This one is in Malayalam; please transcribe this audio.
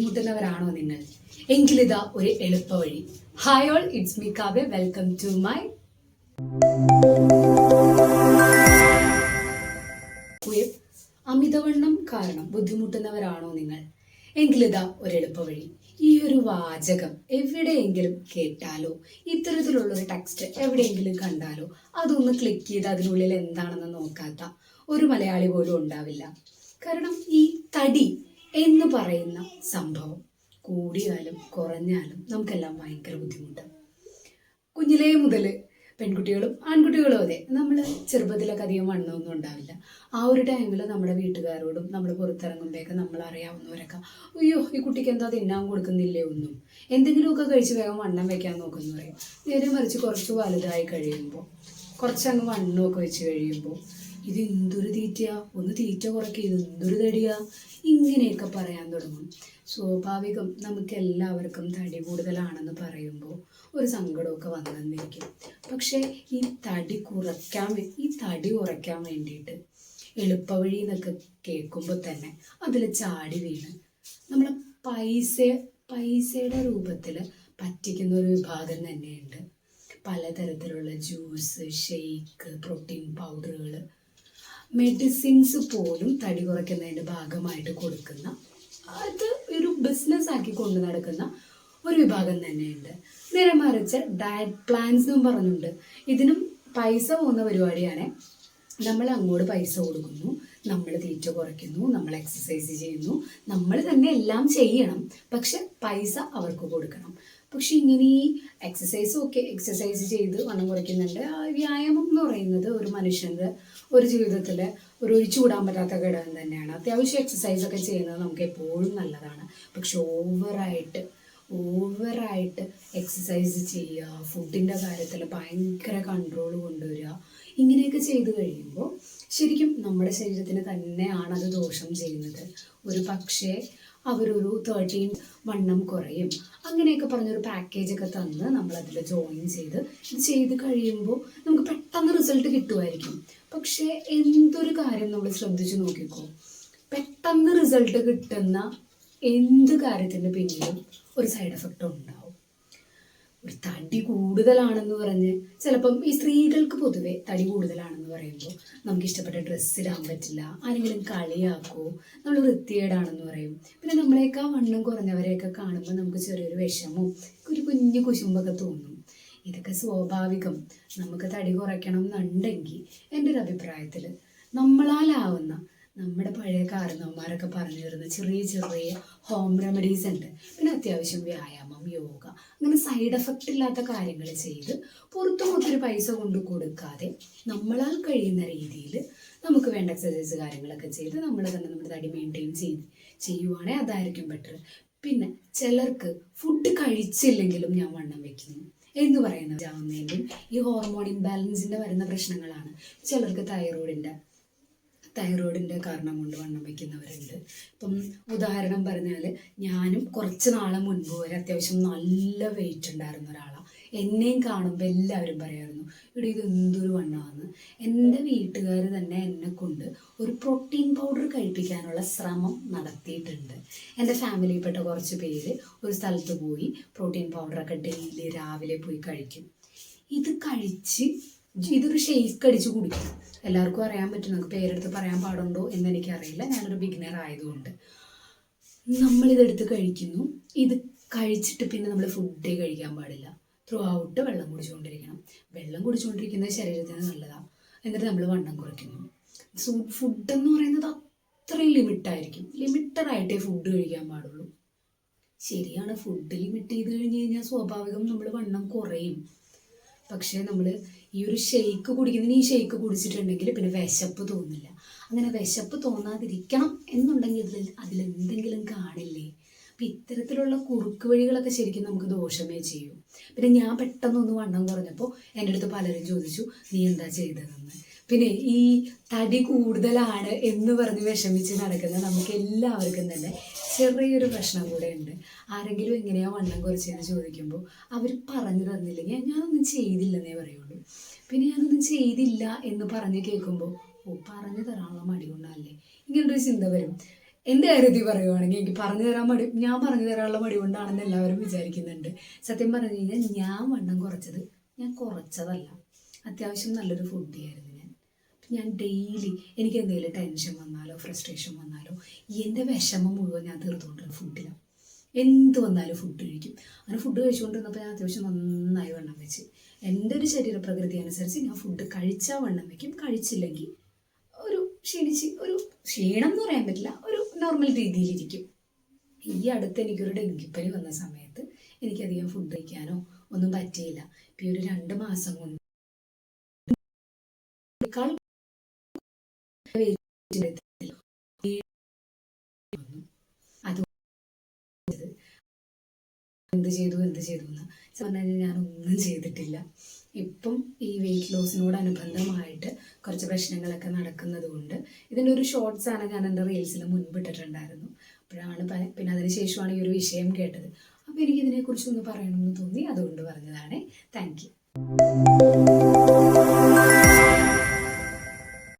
മുട്ടുന്നവരാണോ നിങ്ങൾ? എങ്കിലിതാ ഒരു എളുപ്പ വഴി. Hi all it's me Kavya welcome to my അമിതവണ്ണം കാരണം ബുദ്ധിമുട്ടുന്നവരാണോ നിങ്ങൾ? എങ്കിലിതാ ഒരു എളുപ്പ വഴി. ഈ ഒരു വാചകം എവിടെയെങ്കിലും കേട്ടാലോ ഇത്തരത്തിലുള്ള ഒരു ടെക്സ്റ്റ് എവിടെയെങ്കിലും കണ്ടാലോ അതൊന്ന് ക്ലിക്ക് ചെയ്ത് അതിനുള്ളിൽ എന്താണെന്ന് നോക്കാത്ത ഒരു മലയാളി പോലും ഉണ്ടാവില്ല. കാരണം ഈ തടി എന്ന് പറയുന്ന സംഭവം. കൂടിയാലും കുറഞ്ഞാലും നമുക്കെല്ലാം ഭയങ്കര ബുദ്ധിമുട്ട്. കുഞ്ഞിലേ മുതൽ പെൺകുട്ടികളും ആൺകുട്ടികളും അതെ നമ്മൾ ചെറുപ്പത്തിലൊക്കെ അധികം വണ്ണമൊന്നും ഉണ്ടാവില്ല. ആ ഒരു ടൈമിൽ നമ്മുടെ വീട്ടുകാരോടും നമ്മൾ പുറത്തിറങ്ങുമ്പോഴൊക്കെ നമ്മൾ അറിയാവുന്നവരൊക്കെ അയ്യോ ഈ കുട്ടിക്ക് എന്താ തിന്നാൻ കൊടുക്കുന്നില്ലേ ഒന്നും? എന്തെങ്കിലുമൊക്കെ കഴിച്ച് വേഗം വണ്ണം വെക്കാൻ നോക്കുന്നു പറയും. നേരെ മറിച്ച് കുറച്ച് വലുതായി കഴിയുമ്പോൾ കുറച്ചങ്ങ് വണ്ണമൊക്കെ വെച്ച് കഴിയുമ്പോൾ ഇത് എന്തൊരു തീറ്റയാ? ഒന്ന് തീറ്റ കുറയ്ക്കുക ഇത് എന്തൊരു തടിയാ? ഇങ്ങനെയൊക്കെ പറയാൻ തുടങ്ങും. സ്വാഭാവികം നമുക്ക് എല്ലാവർക്കും തടി കൂടുതലാണെന്ന് പറയുമ്പോൾ ഒരു സങ്കടമൊക്കെ വന്നെന്നിരിക്കും. പക്ഷേ ഈ തടി കുറയ്ക്കാൻ ഈ തടി കുറയ്ക്കാൻ വേണ്ടിയിട്ട് എളുപ്പവഴി എന്നൊക്കെ കേൾക്കുമ്പോൾ തന്നെ അതിൽ ചാടി വീണ്. നമ്മൾ പൈസ പൈസയുടെ രൂപത്തിൽ പറ്റിക്കുന്ന ഒരു വിഭാഗം തന്നെയുണ്ട്. പലതരത്തിലുള്ള ജ്യൂസ് ഷെയ്ക്ക് പ്രോട്ടീൻ പൗഡറുകൾ മെഡിസിൻസ് പോലും തടി കുറയ്ക്കുന്നതിന്റെ ഭാഗമായിട്ട് കൊടുക്കുന്ന അത് ഒരു ബിസിനസ് ആക്കി കൊണ്ടു നടക്കുന്ന ഒരു വിഭാഗം തന്നെയുണ്ട്. നേരെ മറിച്ച് ഡയറ്റ് പ്ലാൻസ് എന്നും പറഞ്ഞുണ്ട്. ഇതിനും പൈസ പോകുന്ന പരിപാടിയാണ്. നമ്മൾ അങ്ങോട്ട് പൈസ കൊടുക്കുന്നു നമ്മൾ തീറ്റ കുറയ്ക്കുന്നു നമ്മൾ എക്സസൈസ് ചെയ്യുന്നു നമ്മൾ തന്നെ എല്ലാം ചെയ്യണം. പക്ഷെ പൈസ അവർക്ക് കൊടുക്കണം. പക്ഷെ ഇങ്ങനെ ഈ എക്സസൈസ് ഒക്കെ എക്സസൈസ് ചെയ്ത് വണ്ണം കുറയ്ക്കുന്നുണ്ട്. വ്യായാമം എന്ന് പറയുന്നത് ഒരു മനുഷ്യന്റെ ഒരു ജീവിതത്തിൽ ഒരു ഒഴിച്ചുകൂടാൻ പറ്റാത്ത ഘടകം തന്നെയാണ്. അത്യാവശ്യം എക്സസൈസ് ഒക്കെ ചെയ്യുന്നത് നമുക്ക് എപ്പോഴും നല്ലതാണ്. പക്ഷെ ഓവറായിട്ട് ഓവറായിട്ട് എക്സസൈസ് ചെയ്യുക ഫുഡിന്റെ കാര്യത്തിൽ ഭയങ്കര കൺട്രോൾ കൊണ്ടുവരിക ഇങ്ങനെയൊക്കെ ചെയ്തു കഴിയുമ്പോൾ ശരിക്കും നമ്മുടെ ശരീരത്തിന് തന്നെയാണ് അത് ദോഷം ചെയ്യുന്നത്. ഒരു പക്ഷേ അവരൊരു തേർട്ടീൻ വണ്ണം കുറയും. അങ്ങനെയൊക്കെ പറഞ്ഞൊരു പാക്കേജൊക്കെ തന്ന് നമ്മളതിൽ ജോയിൻ ചെയ്ത് ഇത് ചെയ്ത് കഴിയുമ്പോൾ നമുക്ക് പെട്ടെന്ന് റിസൾട്ട് കിട്ടുമായിരിക്കും. പക്ഷേ എന്തൊരു കാര്യം നമ്മൾ ശ്രദ്ധിച്ചു നോക്കിക്കോ? പെട്ടെന്ന് റിസൾട്ട് കിട്ടുന്ന എന്ത് കാര്യത്തിന്റെ പിന്നിലും ഒരു സൈഡ് എഫക്റ്റ് ഉണ്ടാവും. ഒരു തടി കൂടുതലാണെന്ന് പറഞ്ഞ് ചിലപ്പം ഈ സ്ത്രീകൾക്ക് പൊതുവെ തടി കൂടുതലാണെന്ന് പറയുമ്പോൾ നമുക്ക് ഇഷ്ടപ്പെട്ട ഡ്രസ്സ് ഇടാൻ പറ്റില്ല ആരെങ്കിലും കളിയാക്കോ നമ്മൾ വൃത്തികേടാണെന്ന് പറയും. പിന്നെ നമ്മളെയൊക്കെ വണ്ണം കുറഞ്ഞവരെയൊക്കെ കാണുമ്പോൾ നമുക്ക് ചെറിയൊരു വിഷമവും ഒരു കുഞ്ഞു കുശുമ്പൊക്കെ തോന്നും. ഇതൊക്കെ സ്വാഭാവികം. നമുക്ക് തടി കുറയ്ക്കണം എന്നുണ്ടെങ്കിൽ എന്റെ ഒരു അഭിപ്രായത്തിൽ നമ്മളാലാവുന്ന നമ്മുടെ പഴയ കാരണവന്മാരൊക്കെ പറഞ്ഞു തരുന്ന ചെറിയ ചെറിയ ഹോം റെമഡീസ് ഉണ്ട്. പിന്നെ അത്യാവശ്യം വ്യായാമം യോഗ അങ്ങനെ സൈഡ് എഫക്റ്റ് ഇല്ലാത്ത കാര്യങ്ങൾ ചെയ്ത് പുറത്തും ഒത്തിരി പൈസ കൊണ്ട് കൊടുക്കാതെ നമ്മളാൽ കഴിയുന്ന രീതിയിൽ നമുക്ക് വേണ്ട എക്സസൈസ് കാര്യങ്ങളൊക്കെ ചെയ്ത് നമ്മൾ തന്നെ നമ്മുടെ തടി മെയിന്റെയിൻ ചെയ്ത് ചെയ്യുവാണെങ്കിൽ അതായിരിക്കും ബെറ്റർ പിന്നെ ചിലർക്ക് ഫുഡ് കഴിച്ചില്ലെങ്കിലും ഞാൻ വണ്ണം വെക്കുന്നു. എന്ന് പറയുന്നത്. ആവുന്നതിന്റെയും ഈ ഹോർമോൺ ഇംബാലൻസിന്റെ വരുന്ന പ്രശ്നങ്ങളാണ്. ചിലർക്ക് തൈറോയിഡിന്റെ തൈറോയിഡിന്റെ കാരണം കൊണ്ട് വണ്ണം വയ്ക്കുന്നവരുണ്ട്. ഇപ്പം ഉദാഹരണം പറഞ്ഞാൽ ഞാനും കുറച്ച് നാളെ മുൻപ് വരെ അത്യാവശ്യം നല്ല വെയിറ്റ് ഉണ്ടായിരുന്ന ഒരാളാണ് എന്നെയും കാണുമ്പോൾ എല്ലാവരും പറയായിരുന്നു ഇവിടെ ഇത് എന്തൊരു വണ്ണമാണ് എന്റെ വീട്ടുകാർ തന്നെ എന്നെ കൊണ്ട് ഒരു പ്രോട്ടീൻ പൗഡർ കഴിപ്പിക്കാനുള്ള ശ്രമം നടത്തിയിട്ടുണ്ട്. എന്റെ ഫാമിലിയിൽപ്പെട്ട കുറച്ച് പേര് ഒരു സ്ഥലത്ത് പോയി പ്രോട്ടീൻ പൗഡറൊക്കെ ഡെയിലി രാവിലെ പോയി കഴിക്കും. ഇത് കഴിച്ച് ഇതൊരു ഷെയ്ക്ക് അടിച്ച് കുടിക്കും. എല്ലാവർക്കും അറിയാൻ പറ്റും നമുക്ക് പേരെടുത്ത് പറയാൻ പാടുണ്ടോ എന്ന് എനിക്കറിയില്ല ഞാനൊരു ബിഗിനർ ആയതുകൊണ്ട്. നമ്മളിതെടുത്ത് കഴിക്കുന്നു. ഇത് കഴിച്ചിട്ട് പിന്നെ നമ്മൾ ഫുഡേ കഴിക്കാൻ പാടില്ല. ത്രൂ ഔട്ട് വെള്ളം കുടിച്ചുകൊണ്ടിരിക്കണം. വെള്ളം കുടിച്ചുകൊണ്ടിരിക്കുന്നത് ശരീരത്തിന് നല്ലതാണ് എന്നിട്ട് നമ്മൾ വണ്ണം കുറയ്ക്കുന്നു. ഫുഡ് എന്ന് പറയുന്നത് അത്രയും ലിമിറ്റായിരിക്കും. ലിമിറ്റഡ് ആയിട്ടേ ഫുഡ് കഴിക്കാൻ പാടുള്ളൂ. ശരിയാണ് ഫുഡ് ലിമിറ്റ് ചെയ്ത് കഴിഞ്ഞ് കഴിഞ്ഞാൽ സ്വാഭാവികം നമ്മൾ വണ്ണം കുറയും. പക്ഷേ നമ്മൾ ഈ ഒരു ഷെയ്ക്ക് കുടിക്കുന്നതിന് ഈ ഷെയ്ക്ക് കുടിച്ചിട്ടുണ്ടെങ്കിൽ പിന്നെ വിശപ്പ് തോന്നില്ല. അങ്ങനെ വിശപ്പ് തോന്നാതിരിക്കണം എന്നുണ്ടെങ്കിൽ ഇതിൽ അതിലെന്തെങ്കിലും കാണില്ലേ? അപ്പം ഇത്തരത്തിലുള്ള കുറുക്ക് വഴികളൊക്കെ ശരിക്കും നമുക്ക് ദോഷമേ ചെയ്യൂ. പിന്നെ ഞാൻ പെട്ടെന്നൊന്ന് വണ്ണം കുറഞ്ഞപ്പോൾ എന്റെ അടുത്ത് പലരും ചോദിച്ചു നീ എന്താ ചെയ്തതെന്ന്? പിന്നെ ഈ തടി കൂടുതലാണ് എന്ന് പറഞ്ഞ് വിഷമിച്ച് നടക്കുന്ന നമുക്ക് എല്ലാവർക്കും തന്നെ ചെറിയൊരു പ്രശ്നം കൂടെ ഉണ്ട്. ആരെങ്കിലും എങ്ങനെയാ വണ്ണം കുറച്ചെന്ന് ചോദിക്കുമ്പോൾ അവർ പറഞ്ഞു തന്നില്ലെങ്കിൽ ഞാനൊന്നും ചെയ്തില്ലെന്നേ പറയുള്ളൂ. പിന്നെ ഞാനൊന്നും ചെയ്തില്ല എന്ന് പറഞ്ഞ് കേൾക്കുമ്പോൾ ഓ പറഞ്ഞു തരാനുള്ള മടി കൊണ്ടല്ലേ? ഇങ്ങനൊരു ചിന്ത വരും. എന്റെ കാര്യത്തിൽ പറയുവാണെങ്കിൽ എനിക്ക് പറഞ്ഞു തരാൻ മടി ഞാൻ പറഞ്ഞു തരാനുള്ള മടി കൊണ്ടാണെന്ന് എല്ലാവരും വിചാരിക്കുന്നുണ്ട്. സത്യം പറഞ്ഞു കഴിഞ്ഞാൽ ഞാൻ വണ്ണം കുറച്ചത് ഞാൻ കുറച്ചതല്ല. അത്യാവശ്യം നല്ലൊരു ഫുഡിയായിരുന്നു ഞാൻ. ഞാൻ ഡെയിലി എനിക്ക് എന്തെങ്കിലും ടെൻഷൻ വന്നാലോ ഫ്രസ്ട്രേഷൻ വന്നാലോ എന്റെ വിഷമം മുഴുവൻ ഞാൻ തീർത്തുകൊണ്ടിരുന്ന ഫുഡിലാണ് എന്ത് വന്നാലും ഫുഡ് കഴിക്കും. അങ്ങനെ ഫുഡ് കഴിച്ചുകൊണ്ടിരുന്നപ്പോൾ ഞാൻ അത്യാവശ്യം നന്നായി വണ്ണം വെച്ച്. എന്റെ ഒരു ശരീരപ്രകൃതി അനുസരിച്ച് ഞാൻ ഫുഡ് കഴിച്ചാൽ വണ്ണം വയ്ക്കും കഴിച്ചില്ലെങ്കിൽ ഒരു ക്ഷീണിച്ച് ഒരു ക്ഷീണം എന്ന് പറയാൻ പറ്റില്ല ഒരു നോർമൽ രീതിയിലിരിക്കും. ഈ അടുത്ത് എനിക്കൊരു ഡെങ്കിപ്പനി വന്ന സമയത്ത് എനിക്കധികം ഫുഡ് കഴിക്കാനോ ഒന്നും പറ്റിയില്ല. ഈ ഒരു രണ്ട് മാസം കൊണ്ട് എന്ത് ചെയ്തു എന്ത് ചെയ്തു എന്ന് പറഞ്ഞാൽ ഞാനൊന്നും ചെയ്തിട്ടില്ല. ഇപ്പം ഈ വെയിറ്റ് ലോസിനോട് അനുബന്ധമായിട്ട് കുറച്ച് പ്രശ്നങ്ങളൊക്കെ നടക്കുന്നത് കൊണ്ട് ഇതിന്റെ ഒരു ഷോർട്സാണ് ഞാൻ എന്റെ റീൽസിൽ മുൻപിട്ടിട്ടുണ്ടായിരുന്നു. അപ്പോഴാണ് പിന്നെ അതിന് ശേഷമാണ് ഈ ഒരു വിഷയം കേട്ടത്. അപ്പോൾ എനിക്ക് ഇതിനെക്കുറിച്ചൊന്ന് പറയണമെന്ന് തോന്നി. അതുകൊണ്ട് പറഞ്ഞതാണ്. Thank you.